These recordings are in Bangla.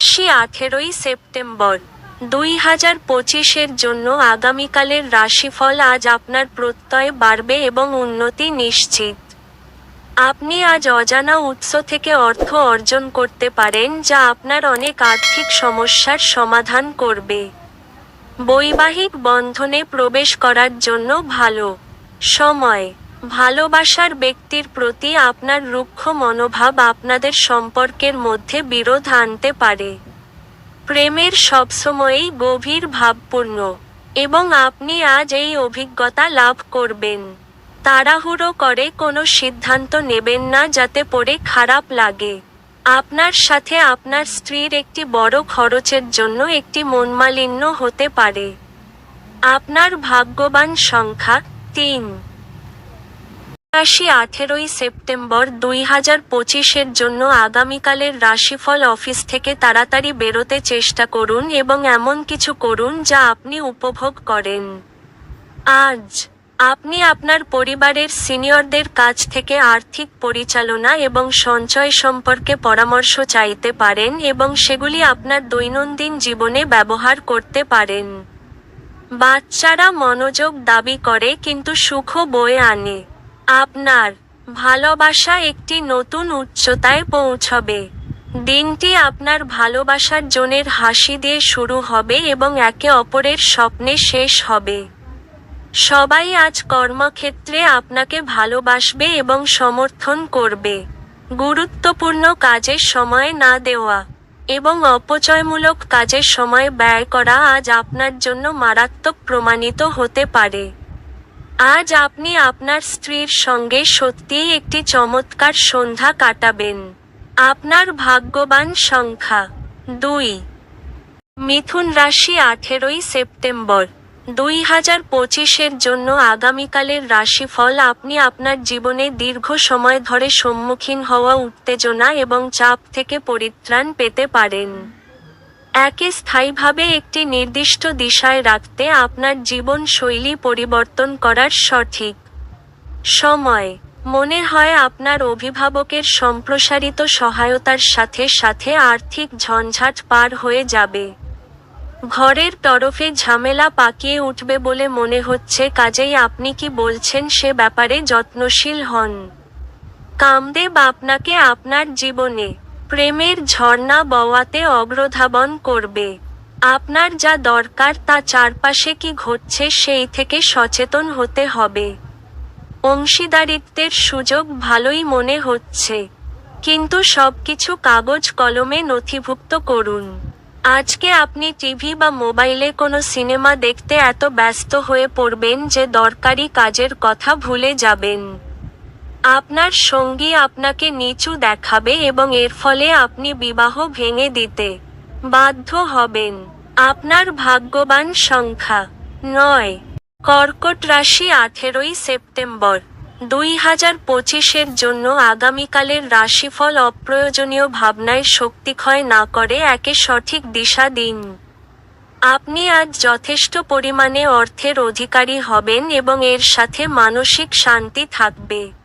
রাশি আঠেরোই সেপ্টেম্বর, দুই হাজার পঁচিশের জন্য আগামীকালের রাশিফল আজ আপনার প্রত্যয় বাড়বে এবং উন্নতি নিশ্চিত। আপনি আজ অজানা উৎস থেকে অর্থ অর্জন করতে পারেন, যা আপনার অনেক আর্থিক সমস্যার সমাধান করবে। বৈবাহিক বন্ধনে প্রবেশ করার জন্য ভালো। সময়। ভালোবাসার ব্যক্তির প্রতি আপনার রুক্ষ মনোভাব আপনাদের সম্পর্কের মধ্যে বিরোধ আনতে পারে। প্রেমের সবসময়ই গভীর ভাবপূর্ণ, এবং আপনি আজ এই অভিজ্ঞতা লাভ করবেন। তাড়াহুড়ো করে কোনো সিদ্ধান্ত নেবেন না যাতে পরে খারাপ লাগে। আপনার সাথে আপনার স্ত্রীর একটি বড় খরচের জন্য একটি মনমালিন্য হতে পারে। আপনার ভাগ্যবান সংখ্যা তিন। রাশি আঠেরোই সেপ্টেম্বর দুই হাজার পঁচিশের জন্য আগামীকালের রাশিফল অফিস থেকে তাড়াতাড়ি বেরোতে চেষ্টা করুন এবং এমন কিছু করুন যা আপনি উপভোগ করেন। আজ, আপনি আপনার পরিবারের সিনিয়রদের কাছ থেকে আর্থিক পরিচালনা এবং সঞ্চয় সম্পর্কে পরামর্শ চাইতে পারেন এবং সেগুলি আপনার দৈনন্দিন জীবনে ব্যবহার করতে পারেন। বাচ্চারা মনোযোগ দাবি করে কিন্তু সুখ বয়ে আনে। আপনার ভালোবাসা একটি নতুন উচ্চতায় পৌঁছবে। দিনটি আপনার ভালোবাসার জনের হাসি দিয়ে শুরু হবে এবং একে অপরের স্বপ্নে শেষ হবে। সবাই আজ কর্মক্ষেত্রে আপনাকে ভালোবাসবে এবং সমর্থন করবে। গুরুত্বপূর্ণ কাজের সময় না দেওয়া এবং অপচয়মূলক কাজের সময় ব্যয় করা আজ আপনার জন্য মারাত্মক প্রমাণিত হতে পারে। আজ আপনি আপনার স্ত্রীর সঙ্গে সত্যিই একটি চমৎকার সন্ধ্যা কাটাবেন। আপনার ভাগ্যবান সংখ্যা। দুই। মিথুন রাশি আঠেরোই সেপ্টেম্বর। দুই হাজার পঁচিশের জন্য আগামীকালের রাশিফল আপনি আপনার জীবনে দীর্ঘ সময় ধরে সম্মুখীন হওয়া উত্তেজনা এবং চাপ থেকে পরিত্রাণ পেতে পারেন। একে স্থায়ীভাবে একটি নির্দিষ্ট দিশায় রাখতে আপনার জীবনশৈলী পরিবর্তন করার সঠিক সময়। মনে হয় আপনার অভিভাবকের সম্প্রসারিত সহায়তার সাথে সাথে আর্থিক ঝঞ্ঝাট পার হয়ে যাবে। ঘরের তরফে ঝামেলা পাকিয়ে উঠবে বলে মনে হচ্ছে, কাজেই আপনি কি বলছেন সে ব্যাপারে যত্নশীল হন। কামদেব আপনাকে আপনার জীবনে প্রেমের ঝর্ণা বওয়াতে অগ্রধাবন করবে। আপনার যা দরকার তা চারপাশে কি ঘটছে সেই থেকে সচেতন হতে হবে। অংশীদারিত্বের সুযোগ ভালোই মনে হচ্ছে। কিন্তু সবকিছু কাগজ কলমে নথিভুক্ত করুন। আজকে আপনি টিভি বা মোবাইলে কোনো সিনেমা দেখতে এত ব্যস্ত হয়ে পড়বেন যে দরকারি কাজের কথা ভুলে যাবেন। আপনার সঙ্গী আপনাকে নিচু দেখাবে এবং এর ফলে আপনি বিবাহ ভেঙে দিতে বাধ্য হবেন। আপনার ভাগ্যবান সংখ্যা নয়। কর্কট রাশি আঠেরোই সেপ্টেম্বর। দুই হাজার পঁচিশের জন্য আগামীকালের রাশিফল অপ্রয়োজনীয় ভাবনায় শক্তিক্ষয় না করে একে সঠিক দিশা দিন। আপনি আজ যথেষ্ট পরিমাণে অর্থের অধিকারী হবেন এবং এর সাথে মানসিক শান্তি থাকবে।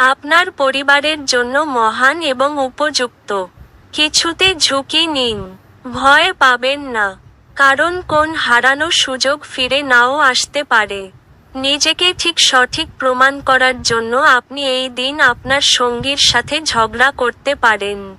আপনার পরিবারের জন্য মহান এবং উপযুক্ত। কিছুতে ঝুঁকি নিন। ভয় পাবেন না। কারণ কোন হারানো সুযোগ ফিরে নাও আসতে পারে। নিজেকে ঠিক সঠিক প্রমাণ করার জন্য আপনি এই দিন আপনার সঙ্গীর সাথে ঝগড়া করতে পারেন।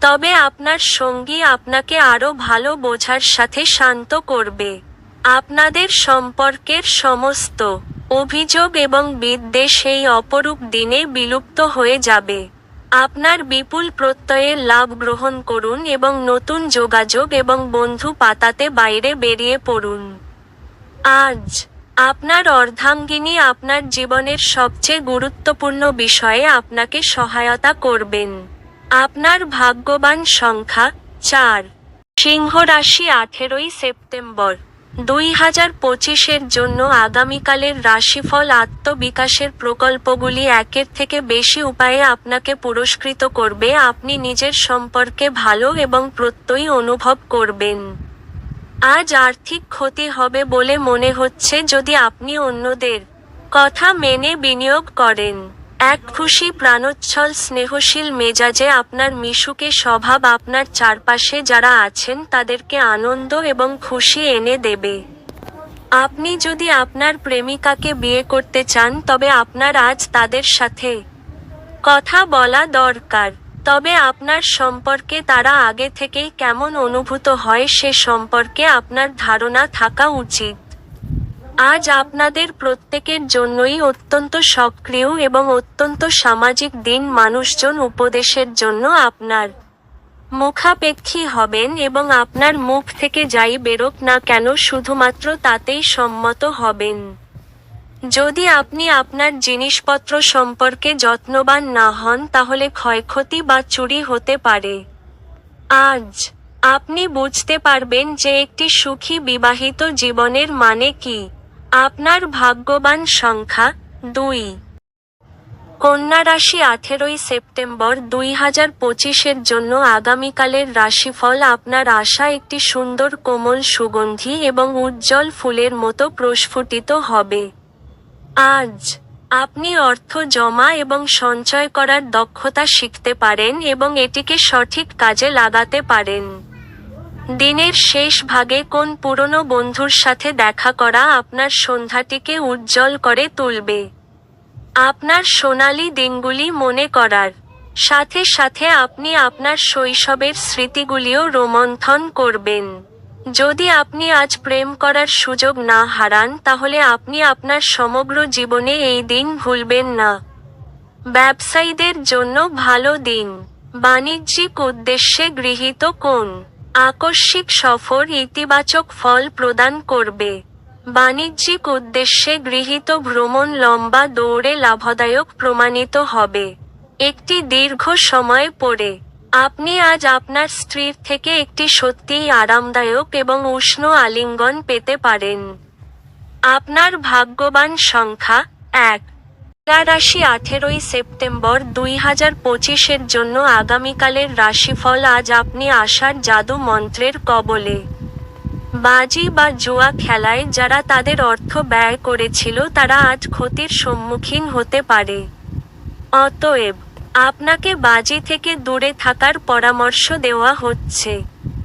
তবে আপনার সঙ্গী আপনাকে আরও ভালো বোঝার সাথে শান্ত করবে। আপনাদের সম্পর্কের সমস্ত অভিযোগ এবং বিদ্বেষ এই অপরূপ দিনে বিলুপ্ত হয়ে যাবে। আপনার বিপুল প্রত্যয়ের লাভ গ্রহণ করুন এবং নতুন যোগাযোগ এবং বন্ধু পাতাতে বাইরে বেরিয়ে পড়ুন। আজ, আপনার অর্ধাঙ্গিনী আপনার জীবনের সবচেয়ে গুরুত্বপূর্ণ বিষয়ে আপনাকে সহায়তা করবেন। আপনার ভাগ্যবান সংখ্যা চার। সিংহ রাশি আঠেরোই সেপ্টেম্বর। দুই হাজার পঁচিশের জন্য আগামীকালের রাশিফল আত্মবিকাশের প্রকল্পগুলি একের থেকে বেশি উপায়ে আপনাকে পুরস্কৃত করবে। আপনি নিজের সম্পর্কে ভালো এবং প্রত্যয়ী অনুভব করবেন। আজ আর্থিক ক্ষতি হবে বলে মনে হচ্ছে যদি আপনি অন্যদের কথা মেনে বিনিয়োগ করেন। এক খুশি প্রাণোচ্ছল স্নেহশীল মেজাজে আপনার মিশুকে স্বভাব আপনার চারপাশে যারা আছেন তাদেরকে আনন্দ এবং খুশি এনে দেবে। আপনি যদি আপনার প্রেমিকাকে বিয়ে করতে চান, তবে আপনার আজ তাদের সাথে কথা বলা দরকার। তবে আপনার সম্পর্কে তারা আগে থেকেই কেমন অনুভূত হয়, সে সম্পর্কে আপনার ধারণা থাকা উচিত। আজ আপনাদের প্রত্যেকের জন্যই অত্যন্ত সক্রিয় এবং অত্যন্ত সামাজিক দিন মানুষজন উপদেশের জন্য আপনার মুখাপেক্ষী হবেন এবং আপনার মুখ থেকে যাই বেরোক না কেন শুধুমাত্র তাতেই সম্মত হবেন। যদি আপনি আপনার জিনিসপত্র সম্পর্কে যত্নবান না হন, তাহলে ক্ষয়ক্ষতি বা চুরি হতে পারে। আজ আপনি বুঝতে পারবেন যে একটি সুখী বিবাহিত জীবনের মানে কি। আপনার ভাগ্যবান সংখ্যা দুই। কন্যা রাশি আঠেরোই সেপ্টেম্বর দুই হাজার পঁচিশের জন্য আগামীকালের রাশিফল আপনার আশা একটি সুন্দর কোমল সুগন্ধি এবং উজ্জ্বল ফুলের মতো প্রস্ফুটিত হবে। আজ আপনি অর্থ জমা এবং সঞ্চয় করার দক্ষতা শিখতে পারেন এবং এটিকে সঠিক কাজে লাগাতে পারেন। দিনের শেষ ভাগে কোন পুরনো বন্ধুর সাথে দেখা করা আপনার সন্ধ্যাটিকে উজ্জ্বল করে তুলবে? আপনার সোনালী দিনগুলি মনে করার। সাথে সাথে আপনি আপনার শৈশবের স্মৃতিগুলিও রোমন্থন করবেন। যদি আপনি আজ প্রেম করার সুযোগ না হারান, তাহলে আপনি আপনার সমগ্র জীবনে এই দিন ভুলবেন না। ব্যবসায়ীদের জন্য ভালো দিন। বাণিজ্যিক উদ্দেশ্যে গৃহীত কোন আকস্মিক সফর ইতিবাচক ফল প্রদান করবে। বাণিজ্যিক উদ্দেশ্যে গৃহীত ভ্রমণ লম্বা দৌড়ে লাভদায়ক প্রমাণিত হবে। একটি দীর্ঘ সময় পরে আপনি আজ আপনার স্ত্রীর থেকে একটি সত্যিই আরামদায়ক এবং উষ্ণ আলিঙ্গন পেতে পারেন। আপনার ভাগ্যবান সংখ্যা এক। রাশি আঠেরোই সেপ্টেম্বর দুই হাজার পঁচিশের জন্য আগামীকালের রাশিফল আজ আপনি আসার জাদু মন্ত্রের কবলে। বাজি বা জুয়া খেলায় যারা তাদের অর্থ ব্যয় করেছিল তারা আজ ক্ষতির সম্মুখীন হতে পারে। অতএব, আপনাকে বাজি থেকে দূরে থাকার পরামর্শ দেওয়া হচ্ছে।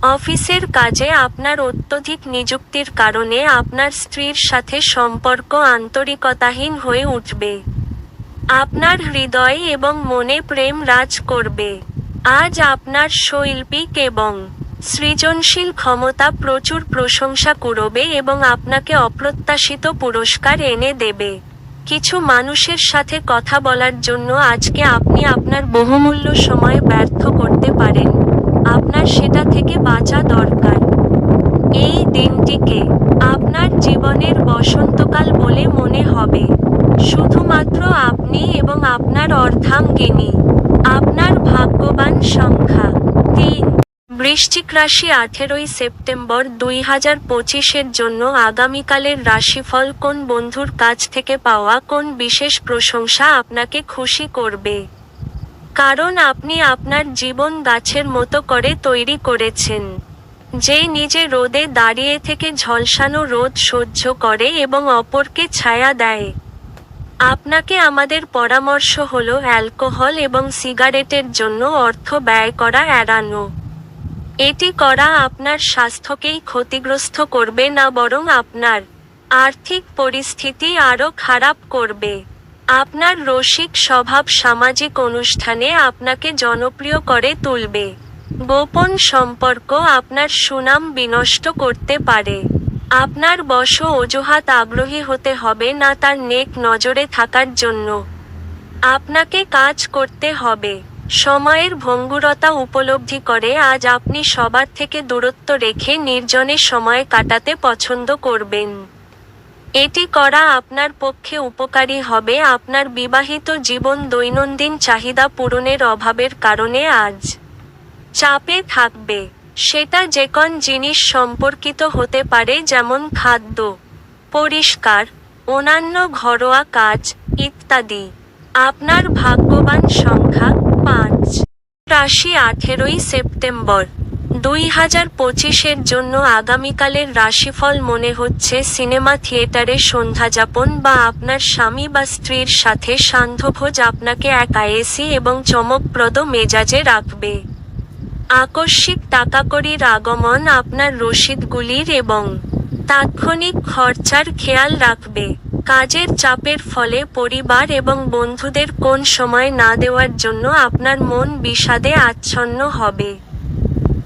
অফিসের কাজে আপনার অত্যধিক নিযুক্তির কারণে আপনার স্ত্রীর সাথে সম্পর্ক আন্তরিকতাহীন হয়ে উঠবে। আপনার হৃদয় এবং মনে প্রেম রাজ করবে। আজ আপনার শৈল্পিক এবং সৃজনশীল ক্ষমতা প্রচুর প্রশংসা করবে এবং আপনাকে অপ্রত্যাশিত পুরস্কার এনে দেবে। কিছু মানুষের সাথে কথা বলার জন্য আজকে আপনি আপনার বহুমূল্য সময় ব্যর্থ করতে পারেন। আপনার সেটা থেকে বাঁচা দরকার। এই দিনটিকে আপনার জীবনের বসন্তকাল বলে মনে হবে। শুধুমাত্র আপনি এবং আপনার অর্ধাঙ্গিনী, আপনার ভাগ্যবান সংখ্যা। তিন। বৃশ্চিক রাশি আঠেরোই সেপ্টেম্বর দুই হাজার পঁচিশের জন্য আগামীকালের রাশিফল কোন বন্ধুর কাছ থেকে পাওয়া কোন বিশেষ প্রশংসা আপনাকে খুশি করবে? কারণ আপনি আপনার জীবন গাছের মতো করে তৈরি করেছেন, যে নিজে রোদে দাঁড়িয়ে থেকে ঝলসানো রোদ সহ্য করে এবং অপরকে ছায়া দেয়। আপনাকে আমাদের পরামর্শ হল অ্যালকোহল এবং সিগারেটের জন্য অর্থ ব্যয় করা এড়ানো। এটি করা আপনার স্বাস্থ্যকেই ক্ষতিগ্রস্ত করবে না বরং আপনার আর্থিক পরিস্থিতি আরও খারাপ করবে। আপনার রসিক স্বভাব সামাজিক অনুষ্ঠানে আপনাকে জনপ্রিয় করে তুলবে। গোপন সম্পর্ক আপনার সুনাম বিনষ্ট করতে পারে। আপনার বশ অজুহাত আগ্রহী হতে হবে না তার নেক নজরে থাকার জন্য। আপনাকে কাজ করতে হবে। সময়ের ভঙ্গুরতা উপলব্ধি করে আজ আপনি সবার থেকে দূরত্ব রেখে নির্জনে সময় কাটাতে পছন্দ করবেন। এটি করা আপনার পক্ষে উপকারী হবে আপনার বিবাহিত জীবন দৈনন্দিন চাহিদা পূরণের অভাবের কারণে আজ। চাপে থাকবে। সেটা যে কোন জিনিস সম্পর্কিত হতে পারে, যেমন খাদ্য, পরিষ্কার, অন্যান্য ঘরোয়া কাজ ইত্যাদি। আপনার ভাগ্যবান সংখ্যা পাঁচ। রাশি আঠেরোই সেপ্টেম্বর। দুই হাজার পঁচিশের জন্য আগামীকালের রাশিফল মনে হচ্ছে সিনেমা থিয়েটারে সন্ধ্যাযাপন বা আপনার স্বামী বা স্ত্রীর সাথে সান্ধ্যভোজ আপনাকে এক আয়েসি এবং চমকপ্রদ মেজাজে রাখবে। আকস্মিক টাকাকড়ির আগমন আপনার রসিদগুলির এবং তাৎক্ষণিক খরচার খেয়াল রাখবে। কাজের চাপের ফলে পরিবার এবং বন্ধুদের কোন সময় না দেওয়ার জন্য আপনার মন বিষাদে আচ্ছন্ন হবে।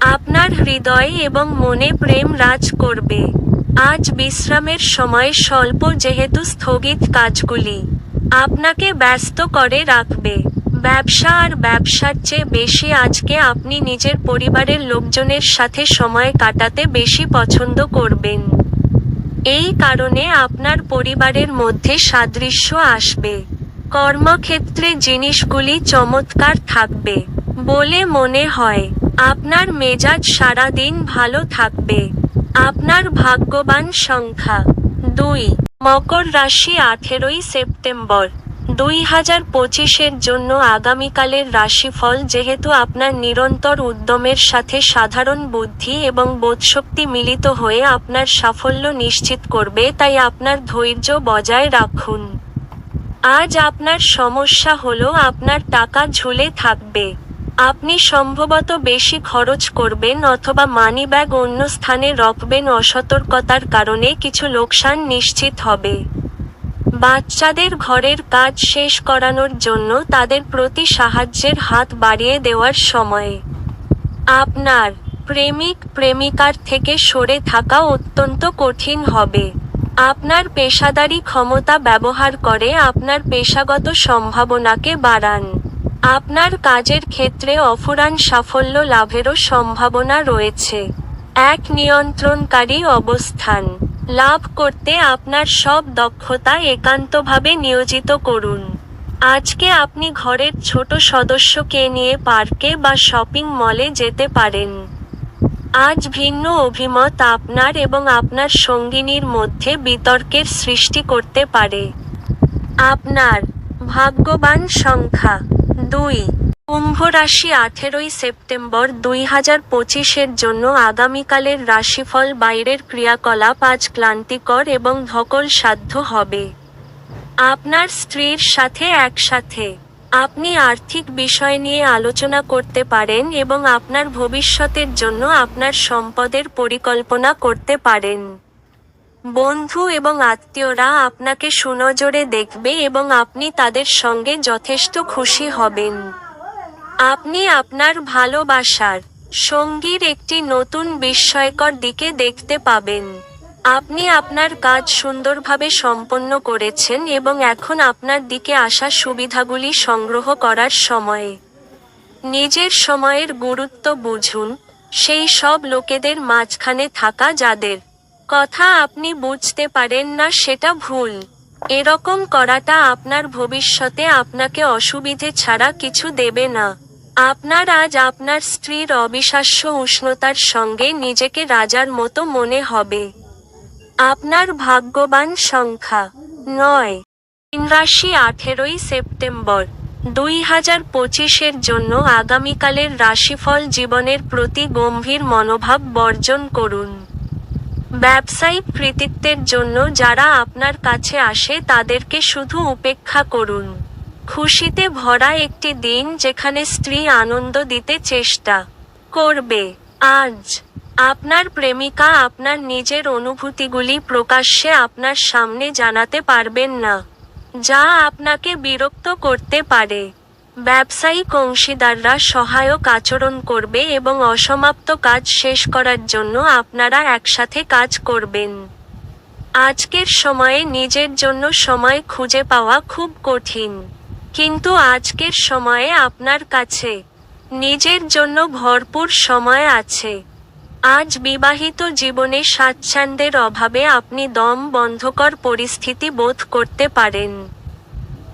আপনার হৃদয় এবং মনে প্রেম রাজ করবে। আজ বিশ্রামের সময় স্বল্প যেহেতু স্থগিত কাজগুলি আপনাকে ব্যস্ত করে রাখবে। ব্যবসা আর ব্যবসার চেয়ে বেশি আজকে আপনি নিজের পরিবারের লোকজনের সাথে সময় কাটাতে বেশি পছন্দ করবেন। এই কারণে আপনার পরিবারের মধ্যে সাদৃশ্য আসবে। কর্মক্ষেত্রে জিনিসগুলি চমৎকার থাকবে বলে মনে হয়। আপনার মেজাজ সারাদিন ভালো থাকবে। আপনার ভাগ্যবান সংখ্যা দুই। মকর রাশি আঠেরোই সেপ্টেম্বর। দুই হাজার পঁচিশের জন্য আগামীকালের রাশিফল যেহেতু আপনার নিরন্তর উদ্যমের সাথে সাধারণ বুদ্ধি এবং বোধশক্তি মিলিত হয়ে আপনার সাফল্য নিশ্চিত করবে, তাই আপনার ধৈর্য বজায় রাখুন। আজ আপনার সমস্যা হলো আপনার টাকা ঝুলে থাকবে। আপনি সম্ভবত বেশি খরচ করবেন অথবা মানিব্যাগ অন্য স্থানে রাখবেন অসতর্কতার কারণে কিছু লোকসান নিশ্চিত হবে। বাচ্চাদের ঘরের কাজ শেষ করানোর জন্য তাদের প্রতি সাহায্যের হাত বাড়িয়ে দেওয়ার সময়ে। আপনার প্রেমিক প্রেমিকার থেকে সরে থাকা অত্যন্ত কঠিন হবে। আপনার পেশাদারি ক্ষমতা ব্যবহার করে আপনার পেশাগত সম্ভাবনাকে বাড়ান। আপনার কাজের ক্ষেত্রে অফুরান সাফল্য লাভেরও সম্ভাবনা রয়েছে। এক নিয়ন্ত্রণকারী অবস্থান। লাভ করতে আপনার সব দক্ষতা একান্তভাবে নিয়োজিত করুন। আজকে আপনি ঘরের ছোট সদস্যকে নিয়ে পার্কে বা শপিং মলে যেতে পারেন। আজ ভিন্ন অভিমত আপনার এবং আপনার সঙ্গিনীর মধ্যে বিতর্কের সৃষ্টি করতে পারে। আপনার ভাগ্যবান সংখ্যা দুই। কুম্ভ রাশি আঠেরোই সেপ্টেম্বর দুই হাজার পঁচিশের জন্য আগামীকালের রাশিফল বাইরের ক্রিয়াকলাপ আজ ক্লান্তিকর এবং ধকল সাধ্য হবে। আপনার স্ত্রীর সাথে একসাথে আপনি আর্থিক বিষয় নিয়ে আলোচনা করতে পারেন এবং আপনার ভবিষ্যতের জন্য আপনার সম্পদের পরিকল্পনা করতে পারেন। বন্ধু এবং আত্মীয়রা আপনাকে সুনজরে দেখবে এবং আপনি তাদের সঙ্গে যথেষ্ট খুশি হবেন। আপনি আপনার ভালোবাসার সঙ্গীর একটি নতুন বিস্ময়কর দিকে দেখতে পাবেন। আপনি আপনার কাজ সুন্দরভাবে সম্পন্ন করেছেন এবং এখন আপনার দিকে আসা সুবিধাগুলি সংগ্রহ করার সময়ে। নিজের সময়ের গুরুত্ব বুঝুন, সেই সব লোকেদের মাঝখানে থাকা যাদের কথা আপনি বুঝতে পারেন না সেটা ভুল। এরকম করাটা আপনার ভবিষ্যতে আপনাকে অসুবিধে ছাড়া কিছু দেবে না। আপনার আজ আপনার স্ত্রীর অবিশ্বাস্য উষ্ণতার সঙ্গে নিজেকে রাজার মতো মনে হবে। আপনার ভাগ্যবান সংখ্যা, নয়। তিন রাশি আঠেরোই সেপ্টেম্বর, দুই হাজার পঁচিশের জন্য আগামীকালের রাশিফল জীবনের প্রতি গম্ভীর মনোভাব বর্জন করুন। ব্যবসায়িক কৃতিত্বের জন্য যারা আপনার কাছে আসে তাদেরকে শুধু উপেক্ষা করুন। খুশিতে ভরা একটি দিন যেখানে স্ত্রী আনন্দ দিতে চেষ্টা করবে। আজ আপনার প্রেমিকা আপনার নিজের অনুভূতিগুলি প্রকাশ্যে আপনার সামনে জানাতে পারবেন না, যা আপনাকে বিরক্ত করতে পারে। ব্যবসায়িক অংশীদাররা সহায়ক আচরণ করবে এবং অসমাপ্ত কাজ শেষ করার জন্য আপনারা একসাথে কাজ করবেন। আজকের সময়ে নিজের জন্য সময় খুঁজে পাওয়া খুব কঠিন। কিন্তু আজকের সময়ে আপনার কাছে, নিজের জন্য ভরপুর সময় আছে। আজ বিবাহিত জীবনে স্বাচ্ছন্দ্যের অভাবে আপনি দম বন্ধকর পরিস্থিতি বোধ করতে পারেন।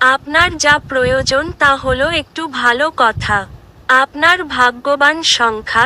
আপনার যা প্রয়োজন তা হলো একটু ভালো কথা। আপনার ভাগ্যবান সংখ্যা